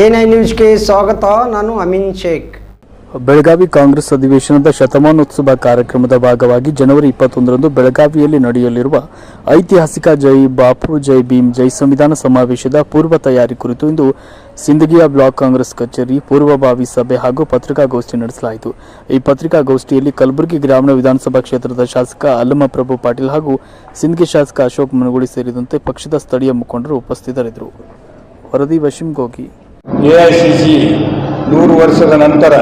NI ನ್ಯೂಸ್ಗೆ ಸ್ವಾಗತ. ನಾನು ಅಮಿನ್ ಶೇಖ್. ಬೆಳಗಾವಿ ಕಾಂಗ್ರೆಸ್ ಅಧಿವೇಶನದ ಶತಮಾನೋತ್ಸವ ಕಾರ್ಯಕ್ರಮದ ಭಾಗವಾಗಿ ಜನವರಿ ಇಪ್ಪತ್ತೊಂದರಂದು ಬೆಳಗಾವಿಯಲ್ಲಿ ನಡೆಯಲಿರುವ ಐತಿಹಾಸಿಕ ಜೈ ಬಾಪು, ಜೈ ಭೀಮ್, ಜೈ ಸಂವಿಧಾನ ಸಮಾವೇಶದ ಪೂರ್ವ ತಯಾರಿ ಕುರಿತು ಇಂದು ಸಿಂದಗಿಯ ಬ್ಲಾಕ್ ಕಾಂಗ್ರೆಸ್ ಕಚೇರಿ, ಪೂರ್ವಭಾವಿ ಸಭೆ ಹಾಗೂ ಪತ್ರಿಕಾಗೋಷ್ಠಿ ನಡೆಸಲಾಯಿತು. ಈ ಪತ್ರಿಕಾಗೋಷ್ಠಿಯಲ್ಲಿ ಕಲಬುರಗಿ ಗ್ರಾಮೀಣ ವಿಧಾನಸಭಾ ಕ್ಷೇತ್ರದ ಶಾಸಕ ಅಲ್ಲಮ್ಮ ಪ್ರಭು ಪಾಟೀಲ್ ಹಾಗೂ ಸಿಂದಗಿ ಶಾಸಕ ಅಶೋಕ್ ಮನಗುಳಿ ಸೇರಿದಂತೆ ಪಕ್ಷದ ಸ್ಥಳೀಯ ಮುಖಂಡರು ಉಪಸ್ಥಿತರಿದ್ದರು. ವರದಿ Wasim A I C C ನೂರು ವರ್ಷದ ನಂತರ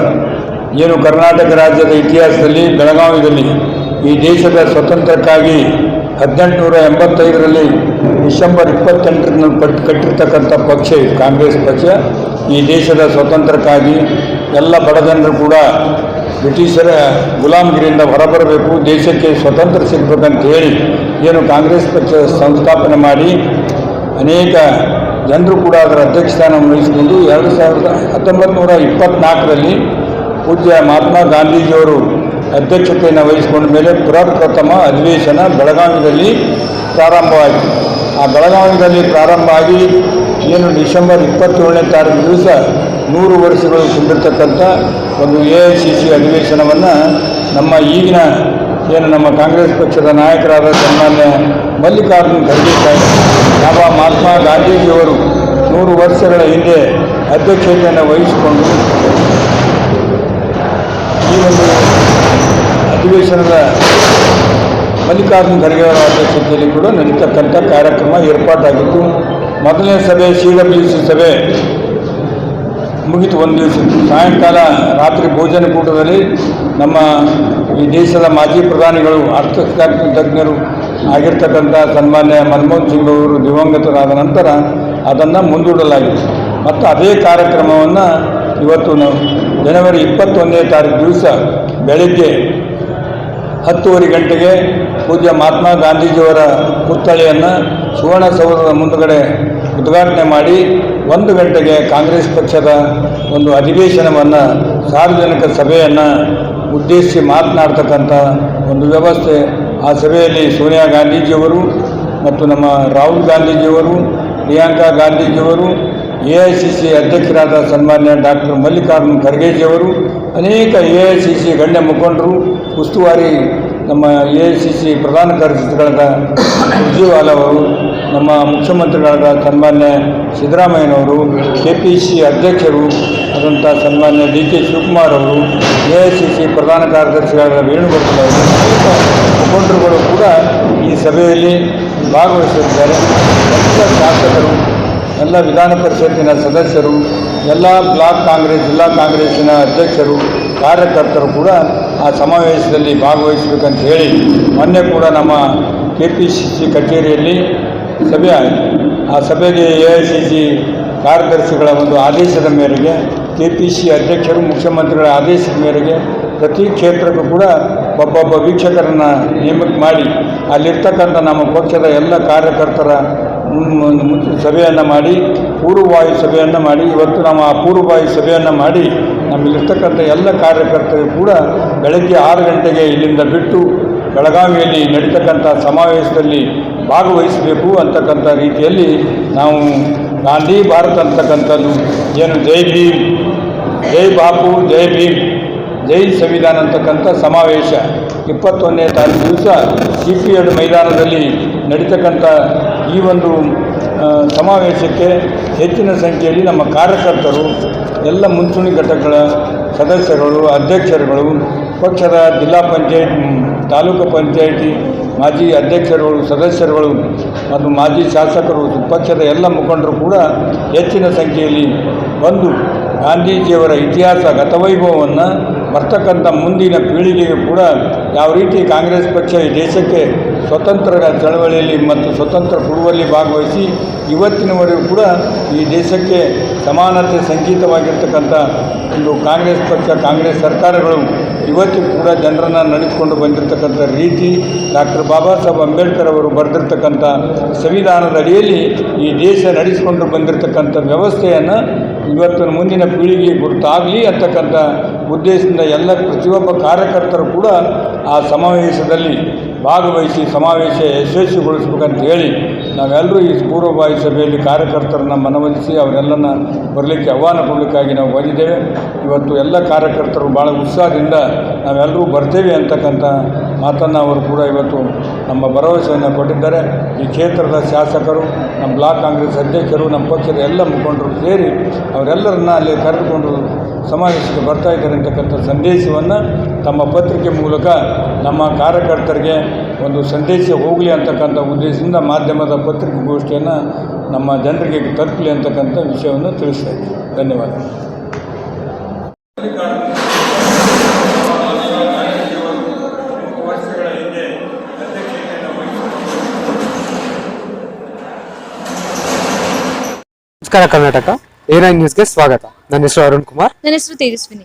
ಏನು ಕರ್ನಾಟಕ ರಾಜ್ಯದ ಇತಿಹಾಸದಲ್ಲಿ, ಬೆಳಗಾವಿಯಲ್ಲಿ ಈ ದೇಶದ ಸ್ವತಂತ್ರಕ್ಕಾಗಿ ಹದಿನೆಂಟುನೂರ ಎಂಬತ್ತೈದರಲ್ಲಿ ಡಿಸೆಂಬರ್ ಇಪ್ಪತ್ತೆಂಟರಲ್ಲಿ ಪಟ್ಟು ಕಟ್ಟಿರ್ತಕ್ಕಂಥ ಪಕ್ಷ ಕಾಂಗ್ರೆಸ್ ಪಕ್ಷ. ಈ ದೇಶದ ಸ್ವತಂತ್ರಕ್ಕಾಗಿ ಎಲ್ಲ ಬಡಜನರು ಕೂಡ ಬ್ರಿಟಿಷರ ಗುಲಾಮಗಿರಿಯಿಂದ ಹೊರಬರಬೇಕು, ದೇಶಕ್ಕೆ ಸ್ವತಂತ್ರ ಸಿಗಬೇಕಂತ ಹೇಳಿ ಏನು ಕಾಂಗ್ರೆಸ್ ಪಕ್ಷ ಸಂಸ್ಥಾಪನೆ ಮಾಡಿ ಅನೇಕ ಜನರು ಕೂಡ ಅದರ ಅಧ್ಯಕ್ಷ ಸ್ಥಾನವನ್ನು ವಹಿಸಿಕೊಂಡು ಎರಡು ಸಾವಿರದ ಹತ್ತೊಂಬತ್ತು ನೂರ ಇಪ್ಪತ್ತ್ನಾಲ್ಕರಲ್ಲಿ ಪೂಜ್ಯ ಮಹಾತ್ಮ ಗಾಂಧೀಜಿಯವರು ಅಧ್ಯಕ್ಷತೆಯನ್ನು ವಹಿಸಿಕೊಂಡ ಮೇಲೆ ಪ್ರಪ್ರಥಮ ಅಧಿವೇಶನ ಬೆಳಗಾವಿಯಲ್ಲಿ ಪ್ರಾರಂಭವಾಯಿತು. ಆ ಬೆಳಗಾವಿಯಲ್ಲಿ ಪ್ರಾರಂಭ ಆಗಿ ಏನು ಡಿಸೆಂಬರ್ ಇಪ್ಪತ್ತೇಳನೇ ತಾರೀಕು ದಿವಸ ನೂರು ವರ್ಷಗಳು ತುಂಬಿರ್ತಕ್ಕಂಥ ಒಂದು ಎ ಐ ಸಿ ಸಿ ಅಧಿವೇಶನವನ್ನು ನಮ್ಮ ಈಗಿನ ಏನು ನಮ್ಮ ಕಾಂಗ್ರೆಸ್ ಪಕ್ಷದ ನಾಯಕರಾದ ಸನ್ಮಾನ್ಯ ಮಲ್ಲಿಕಾರ್ಜುನ್ ಖರ್ಗೆ ಸಾಹೇಬ್ ಯಾವ ಮಹಾತ್ಮ ಗಾಂಧೀಜಿಯವರು ನೂರು ವರ್ಷಗಳ ಹಿಂದೆ ಅಧ್ಯಕ್ಷತೆಯನ್ನು ವಹಿಸಿಕೊಂಡು ಈ ಒಂದು ಅಧಿವೇಶನದ ಮಲ್ಲಿಕಾರ್ಜುನ್ ಖರ್ಗೆ ಅವರ ಅಧ್ಯಕ್ಷತೆಯಲ್ಲಿ ಕೂಡ ನಡೀತಕ್ಕಂಥ ಕಾರ್ಯಕ್ರಮ ಏರ್ಪಾಟಾಗಿತ್ತು. ಮೊದಲನೇ ಸಭೆ ಸಿ ಡಬ್ಲ್ಯೂ ಸಿ ಸಭೆ. ಮುಗಿತು ಒಂದು ದಿವಸ. ಸಾಯಂಕಾಲ ರಾತ್ರಿ ಭೋಜನ ಕೂಟದಲ್ಲಿ ನಮ್ಮ ಈ ದೇಶದ ಮಾಜಿ ಪ್ರಧಾನಿಗಳು, ಅರ್ಥಶಾಸ್ತ್ರ ತಜ್ಞರು ಆಗಿರ್ತಕ್ಕಂಥ ಸನ್ಮಾನ್ಯ ಮನಮೋಹನ್ ಸಿಂಗ್ ಅವರು ದಿವಂಗತರಾದ ನಂತರ ಅದನ್ನು ಮುಂದೂಡಲಾಗಿದೆ. ಮತ್ತು ಅದೇ ಕಾರ್ಯಕ್ರಮವನ್ನು ಇವತ್ತು ನಾವು ಜನವರಿ ಇಪ್ಪತ್ತೊಂದನೇ ತಾರೀಕು ದಿವಸ ಬೆಳಗ್ಗೆ ಹತ್ತುವರೆ ಗಂಟೆಗೆ ಪೂಜ್ಯ ಮಹಾತ್ಮ ಗಾಂಧೀಜಿಯವರ ಪುತ್ಥಳಿಯನ್ನು ಸುವರ್ಣಸೌಧದ ಮುಂದುಗಡೆ ಉದ್ಘಾಟನೆ ಮಾಡಿ ಒಂದು ಗಂಟೆಗೆ ಕಾಂಗ್ರೆಸ್ ಪಕ್ಷದ ಒಂದು ಅಧಿವೇಶನವನ್ನು ಸಾರ್ವಜನಿಕ ಸಭೆಯನ್ನು ಉದ್ದೇಶಿಸಿ ಮಾತನಾಡ್ತಕ್ಕಂಥ ಒಂದು ವ್ಯವಸ್ಥೆ ಆ ಸಭೆಯಲ್ಲಿ ಸೋನಿಯಾ ಗಾಂಧೀಜಿಯವರು ಮತ್ತು ನಮ್ಮ ರಾಹುಲ್ ಗಾಂಧೀಜಿಯವರು, ಪ್ರಿಯಾಂಕಾ ಗಾಂಧೀಜಿಯವರು ಎ ಐ ಸಿ ಸಿ ಅಧ್ಯಕ್ಷರಾದ ಸನ್ಮಾನ್ಯ ಡಾಕ್ಟರ್ ಮಲ್ಲಿಕಾರ್ಜುನ್ ಖರ್ಗೆಜಿಯವರು, ಅನೇಕ ಎ ಐ ಸಿ ಸಿ ಗಣ್ಯ ಮುಖಂಡರು, ಉಸ್ತುವಾರಿ ನಮ್ಮ ಎ ಐ ಸಿ ಸಿ ಪ್ರಧಾನ ಕಾರ್ಯದರ್ಶಿಗಳಾದ ಕೇಜ್ರಿವಾಲ್ ಅವರು ನಮ್ಮ ಮುಖ್ಯಮಂತ್ರಿಗಳಾದ ಸನ್ಮಾನ್ಯ ಸಿದ್ದರಾಮಯ್ಯನವರು ಕೆ ಪಿ ಸಿ ಅಧ್ಯಕ್ಷರು ಆದಂಥ ಸನ್ಮಾನ್ಯ ಡಿ ಕೆ ಶಿವಕುಮಾರ್ ಅವರು ಎ ಐ ಸಿ ಸಿ ಪ್ರಧಾನ ಕಾರ್ಯದರ್ಶಿಗಳಾದ ವೇಣುಗೋಪಾಲ್ ಅವರು ಮುಖಂಡರುಗಳು ಕೂಡ ಈ ಸಭೆಯಲ್ಲಿ ಭಾಗವಹಿಸಿದ್ದಾರೆ. ಎಲ್ಲ ಶಾಸಕರು, ಎಲ್ಲ ವಿಧಾನ ಪರಿಷತ್ತಿನ ಸದಸ್ಯರು, ಎಲ್ಲ ಬ್ಲಾಕ್ ಕಾಂಗ್ರೆಸ್, ಜಿಲ್ಲಾ ಕಾಂಗ್ರೆಸ್ಸಿನ ಅಧ್ಯಕ್ಷರು, ಕಾರ್ಯಕರ್ತರು ಕೂಡ ಆ ಸಮಾವೇಶದಲ್ಲಿ ಭಾಗವಹಿಸಬೇಕಂತ ಹೇಳಿ, ಮೊನ್ನೆ ಕೂಡ ನಮ್ಮ ಕೆ ಪಿ ಸಿ ಸಿ ಕಚೇರಿಯಲ್ಲಿ ಸಭೆ ಆಯಿತು. ಆ ಸಭೆಗೆ ಎ ಐ ಸಿ ಸಿ ಕಾರ್ಯದರ್ಶಿಗಳ ಒಂದು ಆದೇಶದ ಮೇರೆಗೆ ಕೆ ಪಿ ಸಿ ಅಧ್ಯಕ್ಷರು, ಮುಖ್ಯಮಂತ್ರಿಗಳ ಆದೇಶದ ಮೇರೆಗೆ ಪ್ರತಿ ಕ್ಷೇತ್ರಕ್ಕೂ ಕೂಡ ಒಬ್ಬೊಬ್ಬ ವೀಕ್ಷಕರನ್ನು ನೇಮಕ ಮಾಡಿ, ಅಲ್ಲಿರ್ತಕ್ಕಂಥ ನಮ್ಮ ಪಕ್ಷದ ಎಲ್ಲ ಕಾರ್ಯಕರ್ತರ ಸಭೆಯನ್ನು ಮಾಡಿ, ಪೂರ್ವವಾಯು ಸಭೆಯನ್ನು ಮಾಡಿ, ಇವತ್ತು ನಾವು ಆ ಪೂರ್ವವಾಯು ಸಭೆಯನ್ನು ಮಾಡಿ, ನಮ್ಮಲ್ಲಿರ್ತಕ್ಕಂಥ ಎಲ್ಲ ಕಾರ್ಯಕರ್ತರು ಕೂಡ ಬೆಳಗ್ಗೆ ಆರು ಗಂಟೆಗೆ ಇಲ್ಲಿಂದ ಬಿಟ್ಟು ಬೆಳಗಾವಿಯಲ್ಲಿ ನಡೀತಕ್ಕಂಥ ಸಮಾವೇಶದಲ್ಲಿ ಭಾಗವಹಿಸಬೇಕು ಅಂತಕ್ಕಂಥ ರೀತಿಯಲ್ಲಿ ನಾವು ಗಾಂಧಿ ಭಾರತ ಅಂತಕ್ಕಂಥದ್ದು ಏನು, ಜೈ ಭೀಮ್, ಜೈ ಬಾಪು, ಜೈ ಭೀಮ್, ಜೈ ಸಂವಿಧಾನ ಅಂತಕ್ಕಂಥ ಸಮಾವೇಶ. ಇಪ್ಪತ್ತೊಂದನೇ ತಾರೀಕು ದಿವಸ ಸಿ ಪಿ ಎಡ್ ಮೈದಾನದಲ್ಲಿ ನಡೀತಕ್ಕಂಥ ಈ ಒಂದು ಸಮಾವೇಶಕ್ಕೆ ಹೆಚ್ಚಿನ ಸಂಖ್ಯೆಯಲ್ಲಿ ನಮ್ಮ ಕಾರ್ಯಕರ್ತರು, ಎಲ್ಲ ಮುಂಚೂಣಿ ಘಟಕಗಳ ಸದಸ್ಯರುಗಳು, ಅಧ್ಯಕ್ಷರುಗಳು, ಪಕ್ಷದ ಜಿಲ್ಲಾ ಪಂಚಾಯತ್ ತಾಲೂಕು ಪಂಚಾಯಿತಿ, ಮಾಜಿ ಅಧ್ಯಕ್ಷರುಗಳು, ಸದಸ್ಯರುಗಳು ಮತ್ತು ಮಾಜಿ ಶಾಸಕರು, ಪಕ್ಷದ ಎಲ್ಲ ಮುಖಂಡರು ಕೂಡ ಹೆಚ್ಚಿನ ಸಂಖ್ಯೆಯಲ್ಲಿ ಬಂದು ಗಾಂಧೀಜಿಯವರ ಇತಿಹಾಸ, ಗತವೈಭವವನ್ನು ಬರ್ತಕ್ಕಂಥ ಮುಂದಿನ ಪೀಳಿಗೆಗೆ ಕೂಡ ಯಾವ ರೀತಿ ಕಾಂಗ್ರೆಸ್ ಪಕ್ಷ ಈ ದೇಶಕ್ಕೆ ಸ್ವತಂತ್ರ ಚಳವಳಿಯಲ್ಲಿ ಮತ್ತು ಸ್ವತಂತ್ರ ಕೊಡುವಲ್ಲಿ ಭಾಗವಹಿಸಿ ಇವತ್ತಿನವರೆಗೂ ಕೂಡ ಈ ದೇಶಕ್ಕೆ ಸಮಾನತೆ, ಸಂಕೇತವಾಗಿರ್ತಕ್ಕಂಥ ಒಂದು ಕಾಂಗ್ರೆಸ್ ಪಕ್ಷ, ಕಾಂಗ್ರೆಸ್ ಸರ್ಕಾರಗಳು ಇವತ್ತಿಗೂ ಕೂಡ ಜನರನ್ನು ನಡೆಸಿಕೊಂಡು ಬಂದಿರತಕ್ಕಂಥ ರೀತಿ ಡಾಕ್ಟರ್ ಬಾಬಾ ಸಾಹೇಬ್ ಅಂಬೇಡ್ಕರ್ ಅವರು ಬರೆದಿರ್ತಕ್ಕಂಥ ಸಂವಿಧಾನದ ಅಡಿಯಲ್ಲಿ ಈ ದೇಶ ನಡೆಸಿಕೊಂಡು ಬಂದಿರತಕ್ಕಂಥ ವ್ಯವಸ್ಥೆಯನ್ನು ಇವತ್ತಿನ ಮುಂದಿನ ಪೀಳಿಗೆ ಗುರುತಾಗಲಿ ಅಂತಕ್ಕಂಥ ಉದ್ದೇಶದಿಂದ ಎಲ್ಲ ಪ್ರತಿಯೊಬ್ಬ ಕಾರ್ಯಕರ್ತರು ಕೂಡ ಆ ಸಮಾವೇಶದಲ್ಲಿ ಭಾಗವಹಿಸಿ, ಸಮಾವೇಶ ಯಶಸ್ವಿಗೊಳಿಸ್ಬೇಕಂತ ಹೇಳಿ ನಾವೆಲ್ಲರೂ ಈ ಪೂರ್ವಭಾವಿ ಸಭೆಯಲ್ಲಿ ಕಾರ್ಯಕರ್ತರನ್ನು ಮನವೊಲಿಸಿ ಅವರೆಲ್ಲನ ಬರಲಿಕ್ಕೆ ಆಹ್ವಾನ ಕೊಡಲಿಕ್ಕಾಗಿ ನಾವು ಬಂದಿದ್ದೇವೆ. ಇವತ್ತು ಎಲ್ಲ ಕಾರ್ಯಕರ್ತರು ಭಾಳ ಉತ್ಸಾಹದಿಂದ ನಾವೆಲ್ಲರೂ ಬರ್ತೇವೆ ಅಂತಕ್ಕಂಥ ಮಾತನ್ನು ಅವರು ಕೂಡ ಇವತ್ತು ನಮ್ಮ ಭರವಸೆಯನ್ನು ಕೊಟ್ಟಿದ್ದಾರೆ. ಈ ಕ್ಷೇತ್ರದ ಶಾಸಕರು, ನಮ್ಮ ಬ್ಲಾಕ್ ಕಾಂಗ್ರೆಸ್ ಅಧ್ಯಕ್ಷರು, ನಮ್ಮ ಪಕ್ಷದ ಎಲ್ಲ ಮುಖಂಡರು ಸೇರಿ ಅವರೆಲ್ಲರನ್ನ ಅಲ್ಲಿ ಕರೆದುಕೊಂಡು ಸಮಾವೇಶಕ್ಕೆ ಬರ್ತಾ ಇದ್ದಾರೆ ಅಂತಕ್ಕಂಥ ಸಂದೇಶವನ್ನು ತಮ್ಮ ಪತ್ರಿಕೆ ಮೂಲಕ ನಮ್ಮ ಕಾರ್ಯಕರ್ತರಿಗೆ ಒಂದು ಸಂದೇಶ ಹೋಗಲಿ ಅಂತಕ್ಕಂಥ ಉದ್ದೇಶದಿಂದ ಮಾಧ್ಯಮದ ಪತ್ರಿಕಾಗೋಷ್ಠಿಯನ್ನು ನಮ್ಮ ಜನರಿಗೆ ತಲುಪಲಿ ಅಂತಕ್ಕಂಥ ವಿಷಯವನ್ನು ತಿಳಿಸ್ತಾ ಇದ್ದೀನಿ. ಧನ್ಯವಾದ ನಮಸ್ಕಾರ ಕರ್ನಾಟಕ. ಏನೈನ್ ನ್ಯೂಸ್ಗೆ ಸ್ವಾಗತ. ನನ್ನ ಹೆಸರು ಅರುಣ್ ಕುಮಾರ್. ನನ್ನ ಹೆಸರು ತೇಜಸ್ವಿನಿ.